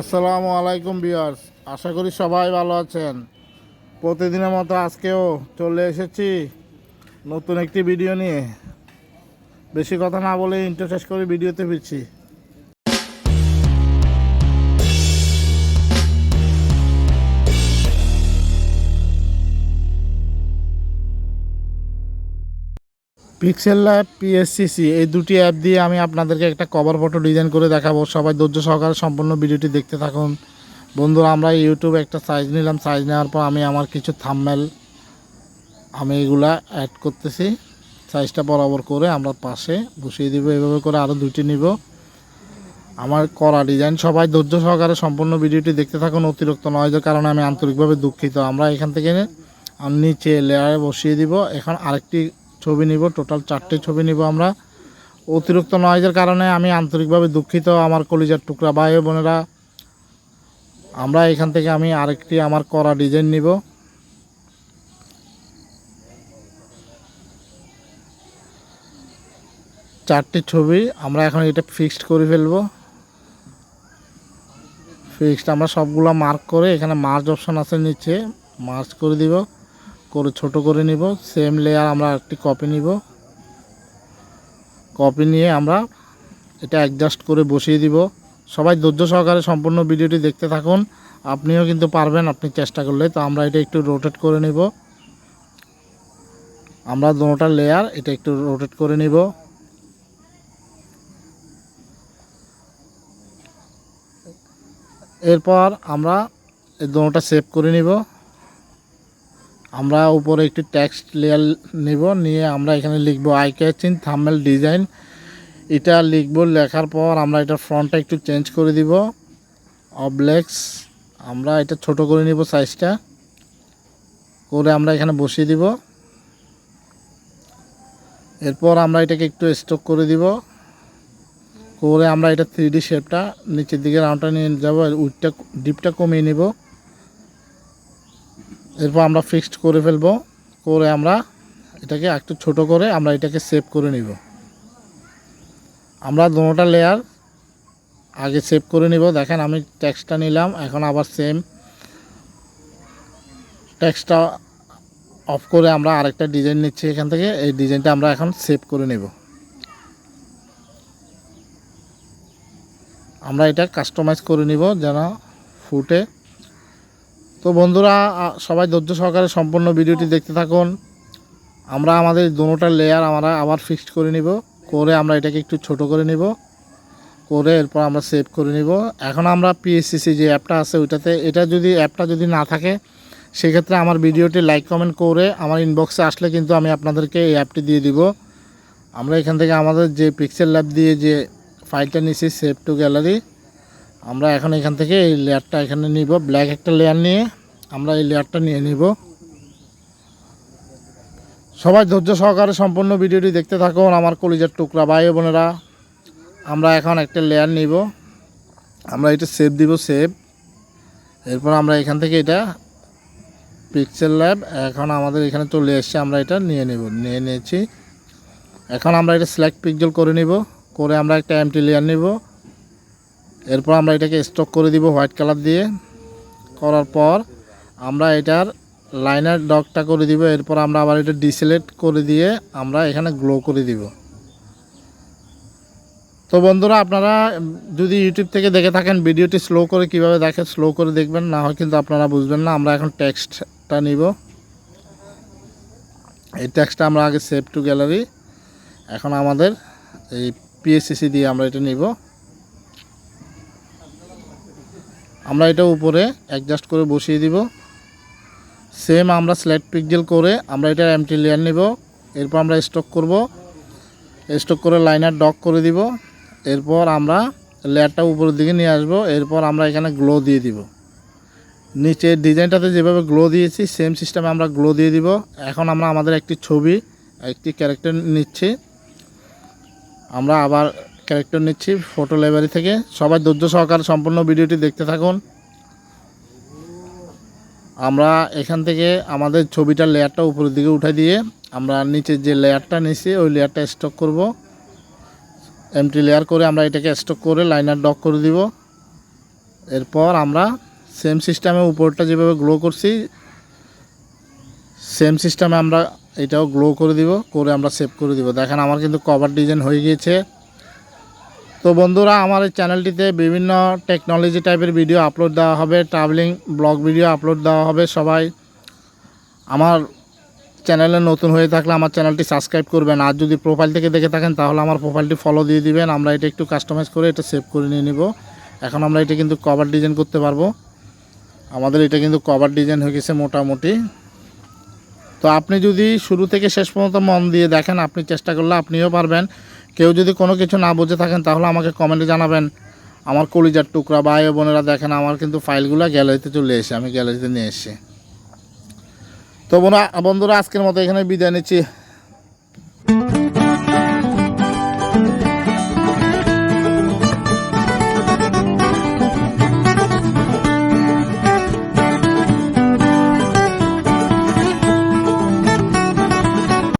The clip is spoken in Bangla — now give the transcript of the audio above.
আসসালামু আলাইকুম বিয়ার্স আশা করি সবাই ভালো আছেন। প্রতিদিনের মতো আজকেও চলে এসেছি নতুন একটি ভিডিও নিয়ে। বেশি কথা না বলে ইন্টার শেষ করে ভিডিওতে ফিরছি। পিক্সেল ল্যাব পিএসসিসি এই দুটি অ্যাপ দিয়ে আমি আপনাদেরকে একটা কভার ফটো ডিজাইন করে দেখাবো। সবাই ধৈর্য সহকারে সম্পূর্ণ ভিডিওটি দেখতে থাকুন। বন্ধুরা, আমরা ইউটিউবে একটা সাইজ নিলাম। সাইজ নেওয়ার পর আমি আমার কিছু থাম্বনেল আমি এগুলা অ্যাড করতেছি। সাইজটা বরাবর করে আমরা পাশে বসিয়ে দিব। এভাবে করে আরও দুটি নিব। আমার করা ডিজাইন সবাই ধৈর্য সহকারে সম্পূর্ণ ভিডিওটি দেখতে থাকুন। অতিরিক্ত নয়েজের কারণে আমি আন্তরিকভাবে দুঃখিত। আমরা এখান থেকে নিচে লেয়ারে বসিয়ে দিব। এখন আরেকটি ছবি নিব টোটাল চারটে ছবি নিব আমরা। অতিরিক্ত নয়েজের কারণে আমি আন্তরিকভাবে দুঃখিত আমার কলিজার টুকরা ভাই বোনেরা। আমরা এখান থেকে আমি আরেকটি আমার করা ডিজাইন নিব। চারটি ছবি আমরা এখন এটা ফিক্সড করে ফেলব। ফিক্সড আমরা সবগুলো মার্ক করে এখানে মার্জ অপশন আছে নিচে মার্চ করে দিব। করে, ছোট করে নিব। সেম লেয়ার আমরা একটি কপি নিব। কপি নিয়ে আমরা এটা অ্যাডজাস্ট করে বসিয়ে দিব। সবাই ধৈর্য সহকারে সম্পূর্ণ ভিডিওটি দেখতে থাকুন। আপনিও কিন্তু পারবেন, আপনি চেষ্টা করলে। তো আমরা এটা একটু রোটেট করে নিব। আমরা দুটোটা লেয়ার এটা একটু রোটেট করে নিব। এরপর আমরা এই দুটোটা সেভ করে নিব। আমরা উপরে একটি টেক্সট লেয়ার নিব, নিয়ে আমরা এখানে লিখব আই ক্যাচিং থাম্বেল ডিজাইন এটা লিখব, লেখার পর আমরা এটা ফ্রন্টটা একটু চেঞ্জ করে দিব। অবলেক্স আমরা এটা ছোট করে নিব সাইজটা করে আমরা এখানে বসিয়ে দিব। এরপর আমরা এটাকে একটু স্টক করে দিব। করে আমরা এটা থ্রি শেপটা নিচের দিকে রাউন্ডটা নিয়ে যাব উইটটা ডিপটা কমিয়ে নিব। এরপর আমরা ফিক্সড করে ফেলব, করে আমরা এটাকে একটু ছোট করে আমরা এটাকে সেভ করে নিব। আমরা দুটোটা লেয়ার আগে সেভ করে নিব। দেখেন আমি ট্যাক্সটা নিলাম, এখন আবার সেম ট্যাক্সটা অফ করে আমরা আরেকটা ডিজাইন নিচ্ছি এখান থেকে। এই ডিজাইনটা আমরা এখন সেভ করে নেব। আমরা এটা কাস্টমাইজ করে নিব যেন ফুটে তো বন্ধুরা সবাই ধৈর্য সহকারে সম্পূর্ণ ভিডিওটি দেখতে থাকুন। আমরা আমাদের দোনোটা লেয়ার আমরা আবার ফিক্সড করে নিব। করে আমরা এটাকে একটু ছোট করে নিব। করে এরপর আমরা সেভ করে নিব। এখন আমরা পিএসসিসি যে অ্যাপটা আছে ওইটাতে, এটা যদি, অ্যাপটা যদি না থাকে, সেক্ষেত্রে আমার ভিডিওটি লাইক কমেন্ট করে আমার ইনবক্সে আসলে কিন্তু আমি আপনাদেরকে এই অ্যাপটি দিয়ে দিব। আমরা এখান থেকে আমাদের যে পিক্সেল ল্যাব দিয়ে যে ফাইলটা নিয়েছি সেভ টু গ্যালারি আমরা এখন এখান থেকে এই লেয়ারটা এখানে নিব। ব্ল্যাক একটা লেয়ার নিয়ে আমরা এই লেয়ারটা নিয়ে নিব। সবাই ধৈর্য সহকারে সম্পূর্ণ ভিডিওটি দেখতে থাকুন, আমার কলিজার টুকরা ভাই বোনেরা। আমরা এখন একটা লেয়ার নিব। আমরা এটা সেভ দিব সেভ এরপর আমরা এখান থেকে এটা পিক্সেল ল্যাব এখন আমাদের এখানে চলে এসছে আমরা এটা নিয়ে নেব, নিয়ে নিয়েছি। এখন আমরা এটা সিলেক্ট পিক্সেল করে নিব, করে আমরা একটা এমটি লেয়ার নিব। এরপর আমরা এটাকে স্টক করে দিব হোয়াইট কালার দিয়ে। করার পর আমরা এটার লাইনার ডকটা করে দিব। এরপর আমরা আবার এটা ডিসেলেক্ট করে দিয়ে আমরা এখানে গ্লো করে দিব। তো বন্ধুরা, আপনারা যদি ইউটিউব থেকে দেখে থাকেন ভিডিওটি স্লো করে কীভাবে দেখেন স্লো করে দেখবেন, না হয় কিন্তু আপনারা বুঝবেন না। আমরা এখন টেক্সটটা নিব। এই টেক্সটটা আমরা আগে সেভ টু গ্যালারি এখন আমাদের এই পিএসসিসি দিয়ে আমরা এটা নিব। আমরা এটা উপরে অ্যাডজাস্ট করে বসিয়ে দিব। সেম আমরা স্ল্যাট পিকজেল করে আমরা এটা এমটি লেয়ার নিব। এরপর আমরা স্টক করব। স্টক করে লাইনার ডক করে দিব। এরপর আমরা লেয়ারটা উপরের দিকে নিয়ে আসব। এরপর আমরা এখানে গ্লো দিয়ে দিব। নিচে ডিজাইনটাতে যেভাবে গ্লো দিয়েছি সেম সিস্টেমে আমরা গ্লো দিয়ে দিব। এখন আমরা আমাদের একটি ছবি, একটি ক্যারেক্টার নিচ্ছি। আমরা আবার ক্যারেক্টার নিচ্ছি ফটো লাইব্রেরি থেকে। সবাই ধৈর্য সহকারে সম্পূর্ণ ভিডিওটি দেখতে থাকুন। আমরা এখান থেকে আমাদের ছবিটার লেয়ারটা উপরের দিকে উঠাই দিয়ে আমরা নিচে যে লেয়ারটা নিছি, ওই লেয়ারটা স্টক করব। এমটি লেয়ার করে আমরা এটাকে স্টক করে লাইনার ডক করে দিব। এরপর আমরা সেম সিস্টেমে উপরটা যেভাবে গ্লো করছি সেম সিস্টেমে আমরা এটাও গ্লো করে দিব, করে আমরা সেভ করে দিব। দেখেন আমার কিন্তু কভার ডিজাইন হয়ে গিয়েছে। তো বন্ধুরা, আমার এই চ্যানেলটিতে বিভিন্ন টেকনোলজি টাইপের ভিডিও আপলোড দেওয়া হবে ট্রাভেলিং ব্লগ ভিডিও আপলোড দেওয়া হবে। সবাই আমার চ্যানেলে নতুন হয়ে থাকলে আমার চ্যানেলটি সাবস্ক্রাইব করবেন। আর যদি প্রোফাইল থেকে দেখে থাকেন, তাহলে আমার প্রোফাইলটি ফলো দিয়ে দিবেন। আমরা এটা একটু কাস্টমাইজ করে এটা সেভ করে নিয়ে নিব। এখন আমরা এটা কিন্তু কভার ডিজাইন করতে পারব। আমাদের এটা কিন্তু কভার ডিজাইন হয়ে গেছে মোটামুটি। তো আপনি যদি শুরু থেকে শেষ পর্যন্ত মন দিয়ে দেখেন, আপনি চেষ্টা করলে আপনিও পারবেন। কেউ যদি কোনো কিছু না বুঝে থাকেন, তাহলে আমাকে কমেন্টে জানাবেন। আমার কলিজার টুকরা ভাই বোনেরা দেখেন, আমার কিন্তু ফাইলগুলো গ্যালারিতে চলে এসে, আমি গ্যালারিতে নিয়ে এসেছি। তো বোনা বন্ধুরা, আজকের মতো এখানে বিদায় নিচ্ছি।